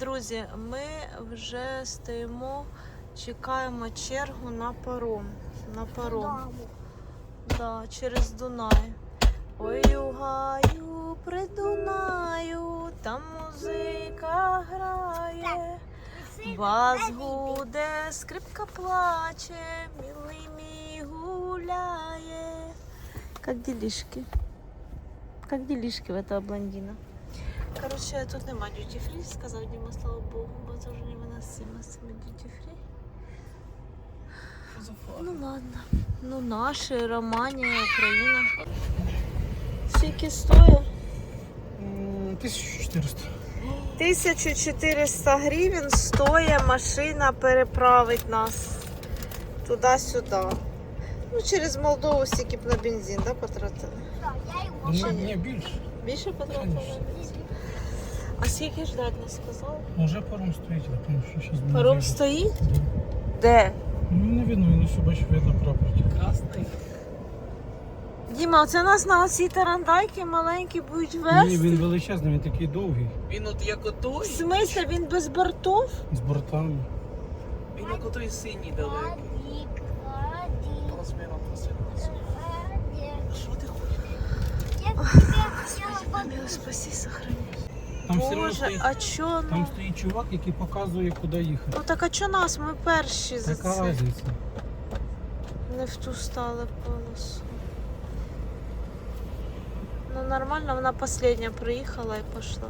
Друзі, ми вже стоїмо, чекаємо чергу на паром. На паром. Да, через Дунай. Ой, у гаю при Дунаю, там музика грає. Бас гуде, скрипка плаче, милий мій гуляє. Как делишки? Как делишки в этого блондина? Короче, тут нема дюті фрі, сказав Діма, слава Богу, бо це вже невиносимо з цими дюті фрі. Ну ладно. Ну наші, Романія, Україна. Скільки стоїть? М, 1400. 1400 гривень стоїть машина переправить нас туди-сюди. Ну, через Молдову стільки б на бензин, да, потратили? Ну, ні, більше. Більше потратили? А скільки ждать не сказали? Може паром стоїть, я тому що зараз буде. Паром заїжджати. стоїть? Да. Де? Ну не видно, він ось бачу, видно прапор. Красний? Діма, оце нас на оцій тарандайки маленькі будуть Ні, вести. він величезний, він такий довгий, Він от як В отой, смысле, він без бортов? з бортами. він як отой синій далекий. Розміром посилитися. Що ти хочеш? Спаси, сохрани. Там все одно Боже, стоїть, а чо там ну? стоїть чувак, який показує, куди їхати. Ну так а чо нас? Ми перші за Яка це. різниця? Не в ту стали полосу. Ну нормально, вона последня приїхала і пішла.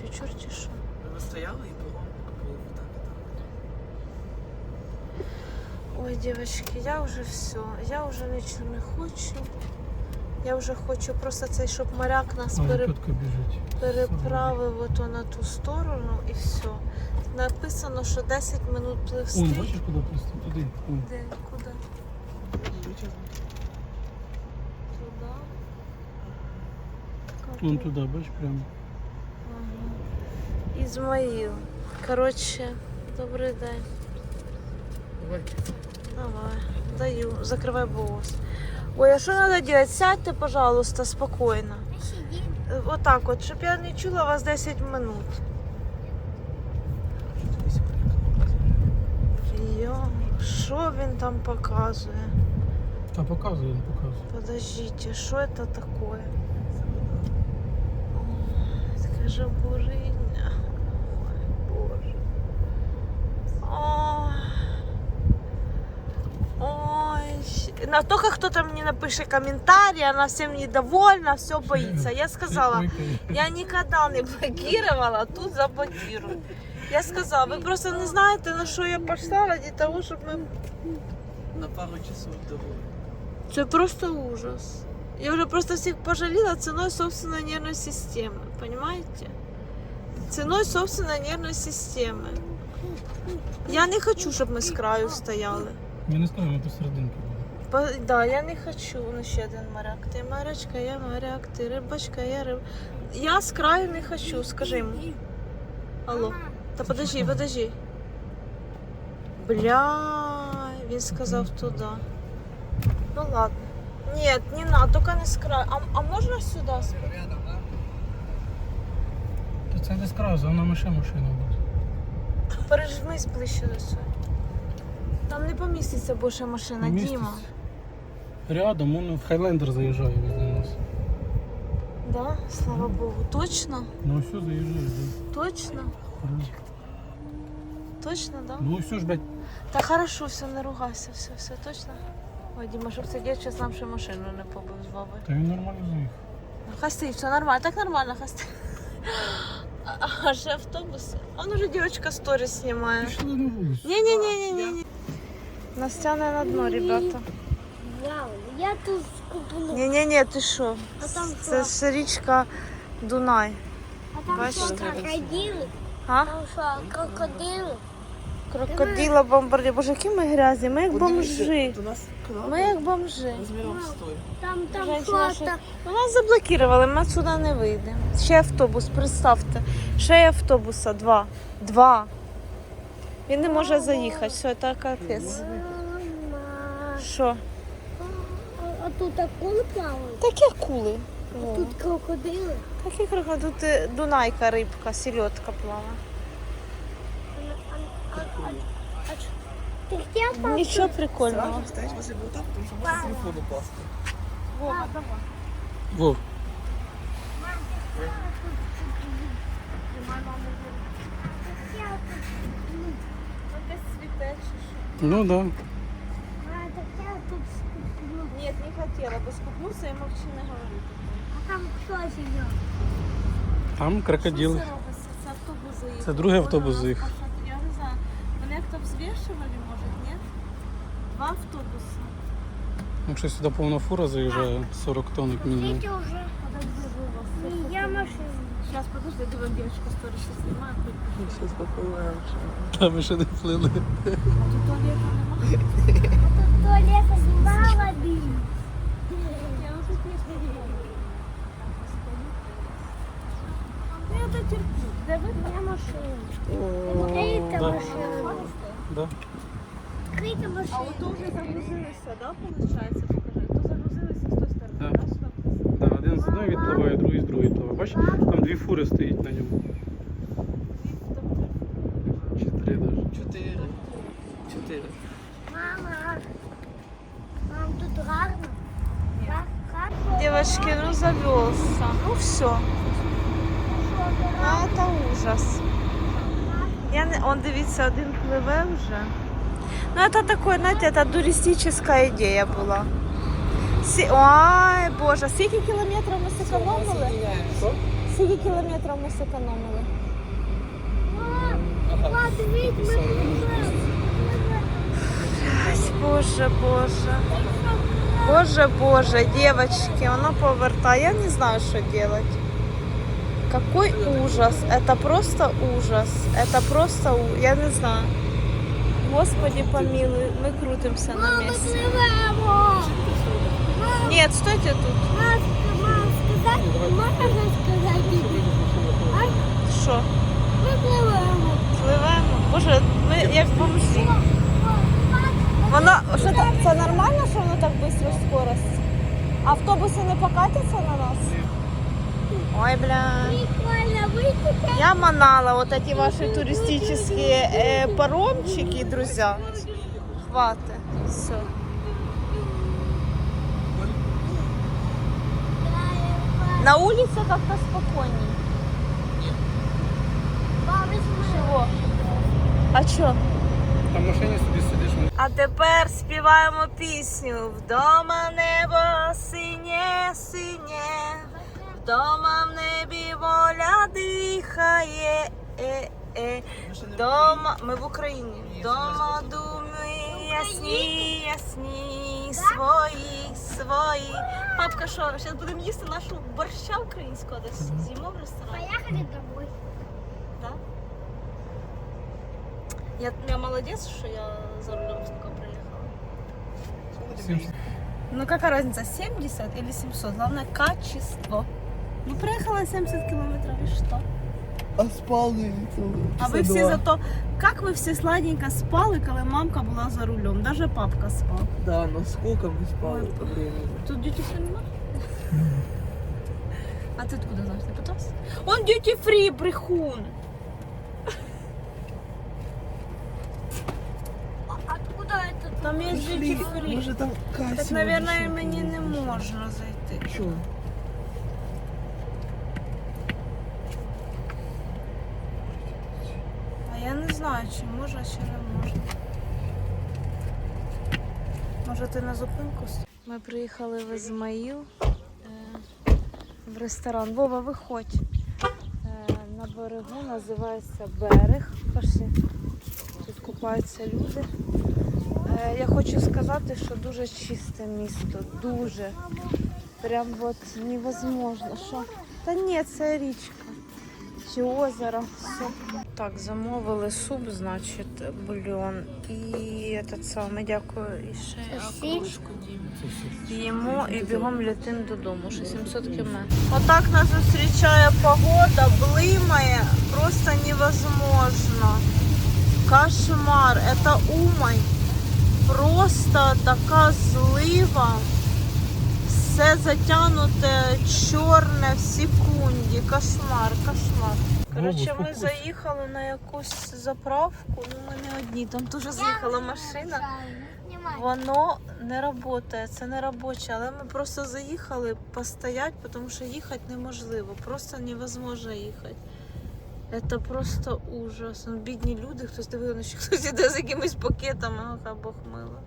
Чи чорті що? Ви стояли і було? Було так і так. Ой, девочки, я вже все. Я вже нічого не хочу. Я вже хочу просто цей, щоб моряк нас пере... переправив ото на ту сторону і все. Написано, що 10 минут пливсти. Вон, бачиш, куди просто туди. Вон. Де? Куди? Туди. Вон туди, бачиш, прямо. Ага. Ізмаїл. Коротше, добрий день. Давай. Давай, даю. Закривай бос. Ой, а що треба робити? Сядьте, пожалуйста, спокійно. Отак от, щоб я не чула вас 10 минут. Йо, що він там показує? Та показує, він показує. Подождите, что это такое? Ой, Така жабуриня. Ой, боже. Ой. Ой. На только кто-то мне напишет комментарий, она всем недовольна, все боится. Я сказала, я никогда не блокировала, а тут заблокирую. Я сказала, ви просто не знаєте, на що я пішла ради того, щоб ми На пару часов дорогу. Це просто ужас. Я вже просто всіх пожаліла ціною собственної нервної системи. Понимаете? Ціною собственної нервної системи. Я не хочу, щоб ми з краю стояли. Ми не стоїмо посерединки. Да, я не хочу. Ну ще один моряк. Ти морячка, я моряк, ти рибачка, я риб. Я з краю не хочу, скажи йому. Алло. Та подожди, подожди. Бля, він сказав туди. Ну ладно. Нет, не надо, только не с краю. А, а можно сюда? Рядом, да? Та це десь краю, за нами ще машина буде. Пережмись ближче до цього. Там не поміститься більше машина, Міститься. Рядом, он в Хайлендер заїжджає возле нас. Да? Слава Богу. Точно? Ну все, заїжджає, да. Точно? Да. Точно, да? Ну все ж, блядь, Та хорошо, все, не ругайся, все, все, точно. Ой, Діма, щоб цей дід зараз нам ще машину не побив з бабою. та він нормально заїхав. Ну, Хай стоїть, все нормально, так нормально, хай стоїть. А- А ще автобус. А ну вже дівчинка сторіс знімає. Пішли на вулицю. Не-не-не-не-не. Нас тягне на дно, ребята. Тут скуплю. Не-не-не, ти що? А там Це ж річка Дунай. А там бачите? що, крокодили? А? Там що, крокодили? Крокодила бомбардір. Боже, які ми грязні, ми як бомжи. До нас Ми як бомжи. розміром. Там, там Женщина, що Ну, Нас заблокували, ми сюди не вийдемо. Ще автобус, представте. Ще є автобуса два. Два. Він не може заїхати. Все, це капець. Мама. Що? А, а тут акули плавають? Такі акули. О. Тут крокодили. Какие крокодилы? Тут э, дунайка рыбка, селедка плавает. Ты где папа? Ничего прикольного. Сразу стоять возле болта, потому что можно телефон упасть. Вова, давай. Вов, ну да. Нет, не хотела бы скупнуться и молчи не говорить. А там кто живет? Там крокодили. Це автобус заїхав. Це другий автобус заїхав. Я не знаю. Вони як-то взвішували, може, ні? Два автобуси. Якщо сюди повна фура заїжджає 40 тонн як мінімум. Видите уже? Не, я машина. Зараз, подожди, диви, дівчинка сторіше знімає. Сейчас попробуем. Та ми ще не плили. А тут туалету немає. Тут туалет мало дым. Я вже не знаю. Ну, я то терплю. Де ви? Я машина. Открыта Да. машина. Да. Открыта А машина. ото вже загрузилися, да, виходить? Покажи. То загрузилися з тої сторони, Да. да? Сюди вниз. Да, один з одної відпливає, другий з другої відпливає. Бачиш, там дві фури стоїть на ньому. Девочки, ну завелся. Ну все. Ну, это ужас. Я не... Он, дивіться, один пливе вже. Ну, это такое, знаете, это туристическая идея була. Сі... Ой, Боже, скільки кілометрів ми зекономили? Скільки кілометрів ми зекономили? Мам, дивись, ми Ай, Боже, Боже. Боже, Боже, девочки, оно повертає. Я не знаю, что делать. Какой ужас. Это просто ужас. Это просто, у- я не знаю. Господи помилуй, мы крутимся на месте. Нет, стойте тут. Мам, сказати, можна сказати? А? Що? Ми пливемо. Пливемо? Боже, ми як бомжі. Воно, що це, це нормально, що воно так швидко скорость? Автобуси не покатяться на нас? Ой, бля. Прикольно? Я манала вот эти ваши туристические э, паромчики, друзья. Хватит. Все. На улице как-то спокойней. Чего? А что? Там собі сидиш. А тепер співаємо пісню Вдома небо синє, синє, вдома в небі воля дихає. Е, е. Вдома, ми в Україні. Вдома думи ясні, ясні, свої, свої. Папка, що, зараз будемо їсти нашу борща українського десь з'їмо в ресторані. Поехали домой. Да? Я, я молодец, что я за рулем столько проехала. Ну какая разница, 70 или 700? Главное качество. Ну проехала 70 километров и что? А спали. А ви всі зато, як ви всі сладенько спали, коли мамка була за рулем? Даже папка спав. Да, но сколько мы спали Ой, в то время? Тут дьюти фри нема? А ты откуда знаешь? Ты пытался? Он дьюти фри, брехун. Там є дьюти фри. Може там касі. Так, наверное, мені не можна зайти. Що? А я не знаю, чи можна, чи не можна. Може ти на зупинку? Ми приїхали в Ізмаїл е, в ресторан. Вова, виходь. Е, На берегу називається берег. Пошли. Тут купаються люди. Е, Я хочу сказати, що дуже чисте місто. Дуже. Прям от невозможно. Що? Та ні, це річка. Чи озеро, все. Так, замовили суп, значить, бульйон. І этот самий, дякую, і ще окрошку Їмо і бігом летим додому, ще 700 км. Отак нас зустрічає погода, блимає, просто невозможно. Кошмар, это Умань. Просто така злива. все затягнуте, чорне в секунді. Кошмар, кошмар. Коротше, ми заїхали на якусь заправку. Ну, ми не одні. Там теж заїхала машина. Воно не працює, це не робоче, але ми просто заїхали постоять, тому що їхати неможливо, просто невозможно їхати. Це просто ужас. Ну, бідні люди, хтось дивив, що хтось іде з якимись пакетами, ага, Бог мило.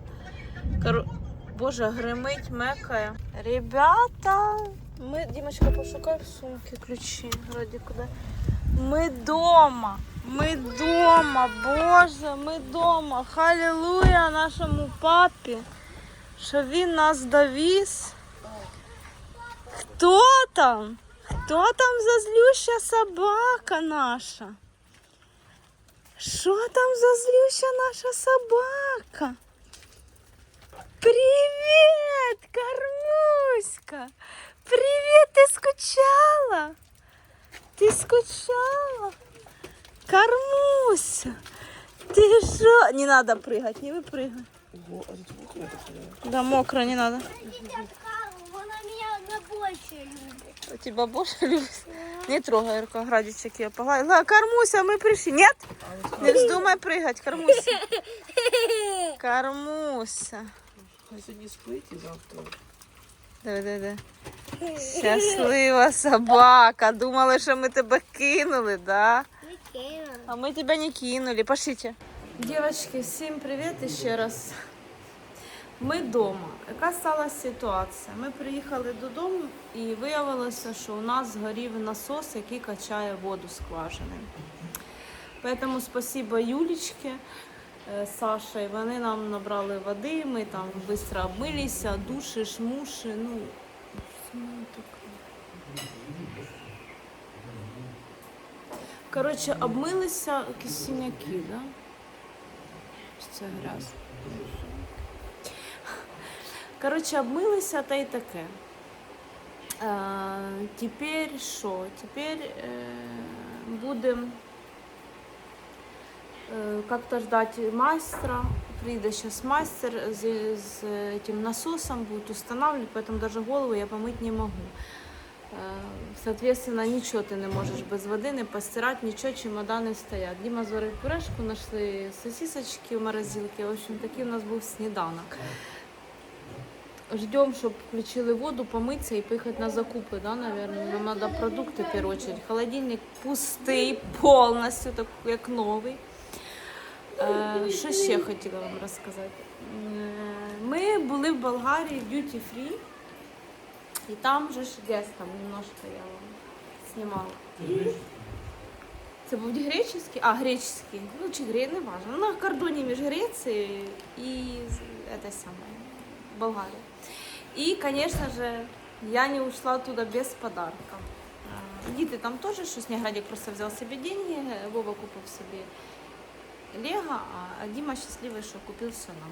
Боже, гримить, мекає. Ребята, ми, Дімочка, пошукай в сумки ключі, вроді куди. Ми дома. Ми дома, Боже, ми дома. Халілуя нашому папі, що він нас довіз. Хто там? Хто там за злюща собака наша? Що там за злюща наша собака? Привіт, Кормуська! Привіт, ти скучала? Ти скучала? Кормуся! Ты что? Не надо прыгать, не выпрыгай. Ого, а тут мокро таке? Да, мокро, не надо. Она меня на больше любит. У тебя больше любит? Не трогай, рука, градичек я погладила. Ла, Кормуся, мы пришли. Нет? Не вздумай прыгать, Кормуся. Кормуся. Сьогодні спить і завтра. Диви, диви, диви. Щаслива собака. Думали, що ми тебе кинули, да? Прикинь. А ми тебе не кинули. Пошлите. Девочки, всім привіт ще раз. Ми вдома. Яка стала ситуація? Ми приїхали додому і виявилося, що у нас згорів насос, який качає воду скважини. Поэтому спасибо Юлічки, е, Саше. і Вони нам набрали води, ми там швидко обмилися, душі, шмуші. Ну, таке? Коротше, обмилися якісь синяки, да? Це грязь? Коротше, обмилися та й таке. Е, тепер що? Тепер е, будемо е, как-то ждать майстра. Прийде сейчас мастер з, з этим насосом, будет устанавливать, поэтому даже голову я помыть не могу. Е, Соответственно, нічого ти не можеш без води, не постирати, нічого, чемодани стоять. Діма зварив пюрешку, знайшли сосисочки в морозилці. В общем, такий у нас був сніданок. Ждем, щоб включили воду, помитися і поїхати на закупи, да, наверное. Нам треба продукти в. Холодильник пустий, повністю, так як новий. Е, Що ще хотіла вам розказати? Ми були в Болгарії Duty Free. І там же ж гес немножко я вам знімала. Це був греческий, а греческий. Ну, чи гре, не важно. На кордоні між Грецією і з- это самое, Болгарією. І, конечно же, я не ушла туда без подарка. А, Діти там теж щось, Неградик просто взяв собі деньги, Вова купив собі Лего, а Діма щасливий, що купив все нам.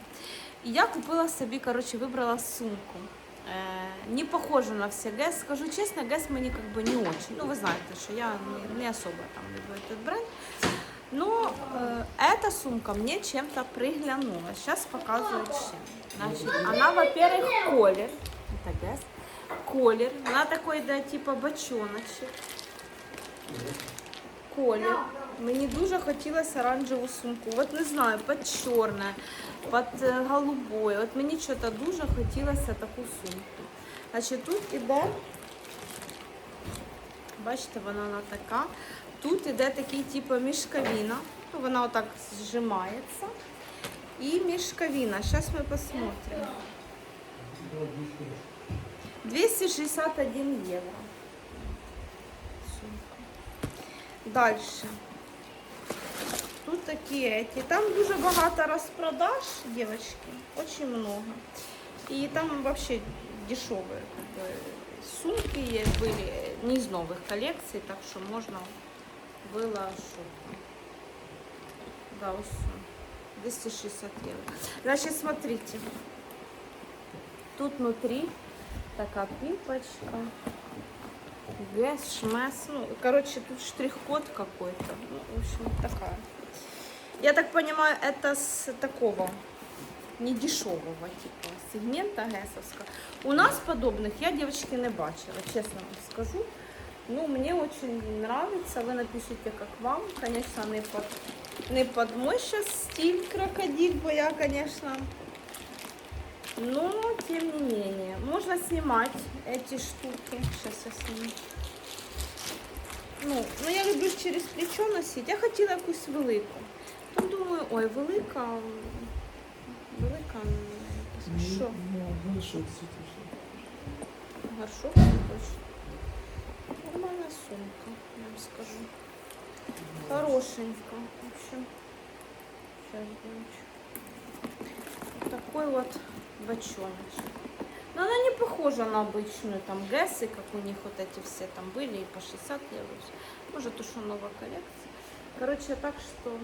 І я купила собі, коротше, вибрала сумку. Э, не похожа на все ГЭС. Скажу честно, ГЭС мне как бы не очень. Ну, вы знаете, что я не, не особо там люблю этот бренд. Но э, эта сумка мне чем-то приглянулась. Сейчас показываю чем. Значит, она, во-первых, колер. Это ГЭС. Колер. Она такой, да, типа бочоночек. Колір. Мені дуже хотілося оранжеву сумку. От не знаю, під чорне, під е, голубою. От мені щось дуже хотілося таку сумку. Значить, тут іде, бачите, вона, вона така. Тут іде такий типу мішковина. Ну, Вона отак зжимається. І мішковина. Зараз ми посмотримо. 261 євро. Сумка. Дальше. Тут такі эти. Там дуже багато розпродаж, девочки. Очень много. И там вообще дешевые как бы, сумки есть, были не из новых коллекций, так что можно что. Да, все. 260 евро. Значит, смотрите. Тут внутри такая пипочка. Вес, шмес. Ну, короче, тут штрих-код какой-то. Ну, в общем, такая. Я так понимаю, это с такого не дешевого типа сегмента гесовского. У нас подобных я, девочки, не бачила, честно вам скажу. Ну, мне очень нравится. Вы напишите, как вам. Конечно, не под, не под мой сейчас стиль крокодил, бо я, конечно. Но, тем не менее, можно снимать эти штуки. Сейчас я сниму. Ну, ну я люблю через плечо носити. Я хотіла якусь велику. Там думаю, ой, велика. Велика. Що? Ну, що це? Горшок. Нормальная сумка, я вам скажу. Хорошенько. В общем, сейчас, девочки. Вот такой вот бочоночек. Но она не похожа на обычную там Гэсы, как у них вот эти все там были, и по 60 евро. Может, уж новая коллекция. Короче, так что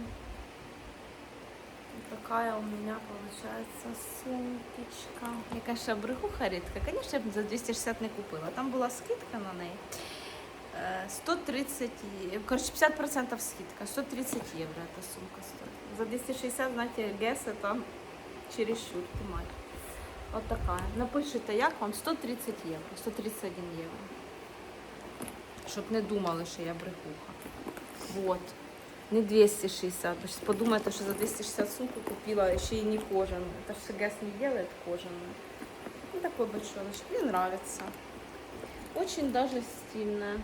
такая у меня получается сумкичка. Я, конечно, брехуха редко. Конечно, я б за 260 не купила. Там була скидка на неї. Е, 130, е- короче, 50% скидка. 130 евро эта сумка стоит. За 260, знаете, ГЭС это чересчур, тумач. Вот такая. Напишите, як вам 130 євро, 131 євро. Щоб не думали, що я брехуха. Вот. Не 260. Вы сейчас подумайте, что за 260 сумку купила, еще и не кожаную. Это же ГЭС не делает кожаную. Ну, такой бочоночек. Мне нравится. Очень даже стильная.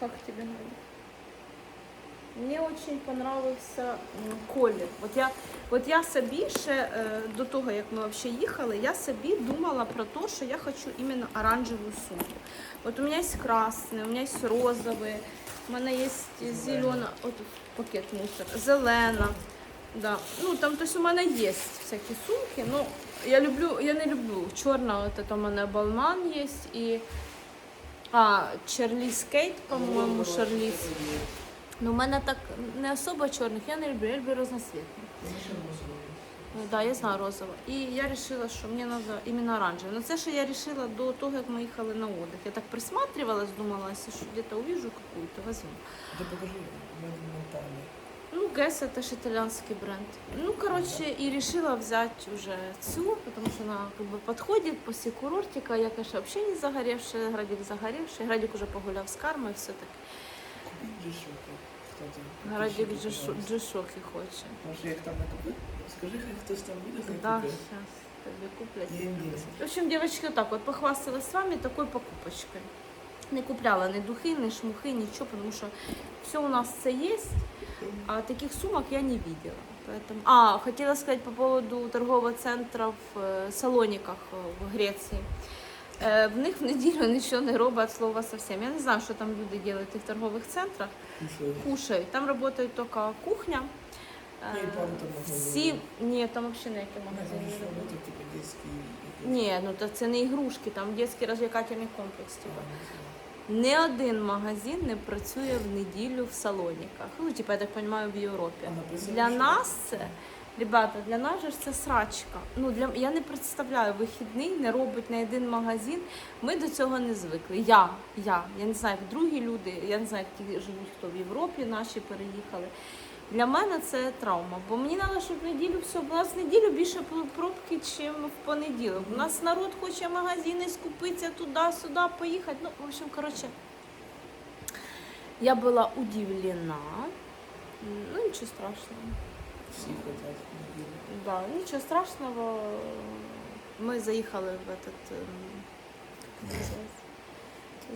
Как тебе говорить? Мне очень понравився колір. От я, от я собі ще е, до того, як ми взагалі їхали, я собі думала про те, що я хочу іменно оранжеву сумку. От у мене є красний, у мене є розовий, у мене є зелена, от пакет мусор, зелена. Да. Ну, там, то есть у мене є всякі сумки, ну, я люблю, я не люблю. Чорна, от это у мене Балман є і а, Чарліз Кейт, по-моєму, Шарліз. Ну, у мене так не особо чорних, я не люблю, я люблю разноцветні. Ну, да, я знаю розово. І я вирішила, що мені треба іменно оранжеве. Ну це ще я вирішила до того, як ми їхали на отдых. Я так присматривалась, думала, що где-то увижу какую-то, возьму. Ти покажи монументальний. Ну, Guess это же итальянский бренд. Ну, короче, и решила взять уже цю, потому что она как бы подходит после курортика. Я, конечно, вообще не загоревшая, Градик загоревший. Градик уже погулял с кармой, все таки. Джишоки. Градик Джишоки, хоче. Може, як там не купити? Скажи, хай хтось там буде, Да, купить. сейчас куплять. Є, є. В общем, девочки, вот так вот похвасталась с вами такой покупочкой. Не купляла ни духи, ни шмухи, ничего, потому что все у нас це есть, а таких сумок я не видела. Поэтому... А, хотела сказать по поводу торгового центра в э, Салониках э, в Греції. Е, В них в неділю нічого не роблять від слова совсем. Я не знаю, що там люди роблять в тих торгових центрах. Кушаю. Кушають. Там працює тільки кухня. Е, Ну, і пару там магазинів. Всі... Ні, там взагалі ніякі Не, магазини вони не ж роблять. роботи, типу, дитячі. Ні, ну то це не ігрушки, там дитячий розвлекательний комплекс. А, Типу. не. Ні один магазин не працює в неділю в салоніках. Ну, типу, я так розумію, в Європі. Для нас це, ребята, для нас же ж це срачка. Ну, для, я не представляю, вихідний не робить не один магазин. Ми до цього не звикли. Я, я, я не знаю, як другі люди, я не знаю, як ті живуть, хто в Європі наші переїхали. Для мене це травма, бо мені треба, щоб в неділю все. У нас в неділю більше пробки, ніж в понеділок. У нас народ хоче магазини скупитися туди-сюди, поїхати. Ну, в общем, коротше, я була удивлена. Ну, нічого страшного. Всі неділю. Да, нічого страшного. Ми заїхали в этот. ем.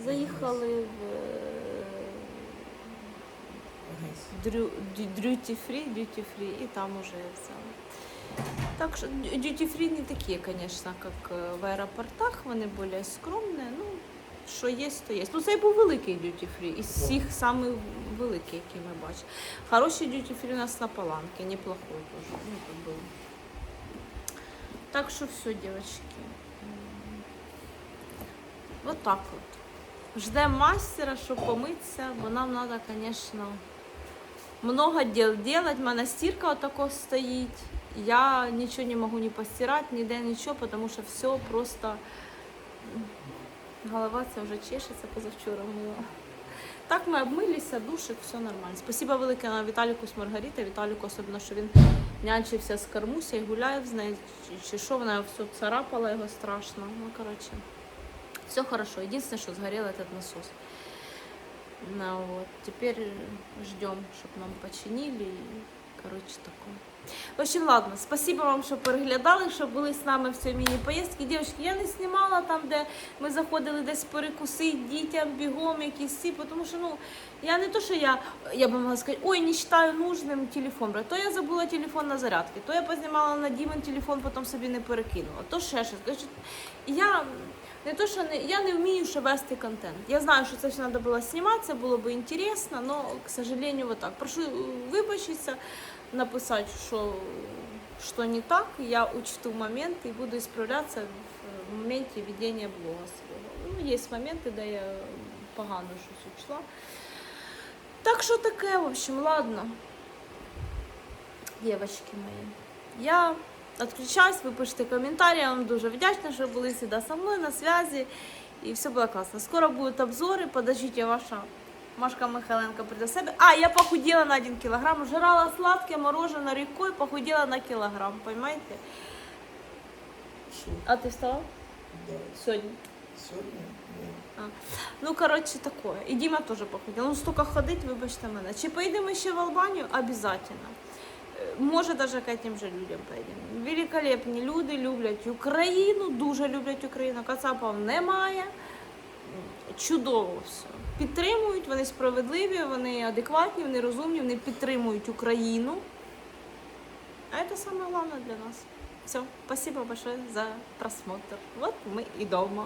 Заїхали в duty free, duty free, і там уже взяли. Так що duty free не такі, звісно, як е, в аеропортах, вони більш скромні. Ну, що є, то є. Ну, це був великий duty free, із всіх самих великий, який ми бачили. Хороший duty free у нас на Паланке, неплохой тоже. Ну, бы. Так що все, девочки. М, Вот так от. Ждемо мастера, щоб помитися, бо нам треба, звісно, много дел делать. У мене стірка отако стоїть. Я нічого не можу ні постирати, ніде нічого, тому що все просто голова це вже чешеться позавчора мила. Так ми обмилися, душик, все нормально. Спасибо велике на Віталіку з Маргарита. Віталіку, особливо, що він нянчився з Кармуся і гуляє з нею. Чи, що вона все царапала його страшно. Ну, коротше, все хорошо. Єдине, що згорів этот насос. Ну, вот. Теперь ждем, чтобы нам починили. И, короче, такое. В общем, ладно, спасибо вам, що переглядали, що були з нами в цій міні-поїздці. Дівчатки, я не знімала там, де ми заходили десь перекусити дітям бігом якісь ці, тому що ну я не то, що я, я би могла сказати, ой, не вважаю нужним телефон брати. То я забула телефон на зарядці, то я познімала на Дімон телефон, потім собі не перекинула, то ще щось. Я не то, що не я не вмію ще вести контент. Я знаю, що це все треба було знімати, це було б інтересно, але, к сожалению, вот так. Прошу вибачитися, написати, що, що не так. Я учту момент і буду справлятися в моменті ведення блога свого. Ну, є моменти, де я погано щось учла. Так що таке, в общем, ладно. Девочки мої. Я Отключаюсь, ви пишете коментарі, я вам дуже вдячна, що були всегда со мною на связи. І все було класно. Скоро будуть обзори, подождите, ваша Машка Михайленко прийде в себе. А, я похудела на 1 килограмм, жрала сладкое мороженое рекой, похудела на килограмм, понимаете? Що? А ты встала Да. сегодня? Сьогодні? Ні. Ну, короче, такое. І Діма теж похудел. Ну, столько ходить, вибачте мене. Чи поїдемо ще в Албанію? Обязательно. Е, Може, даже к этим же людям поїдемо. Великолепні люди люблять Україну, дуже люблять Україну. Кацапов немає. Чудово все. Підтримують, вони справедливі, вони адекватні, вони розумні, вони підтримують Україну. А це саме головне для нас. Все, спасибо большое за просмотр. Вот мы и дома.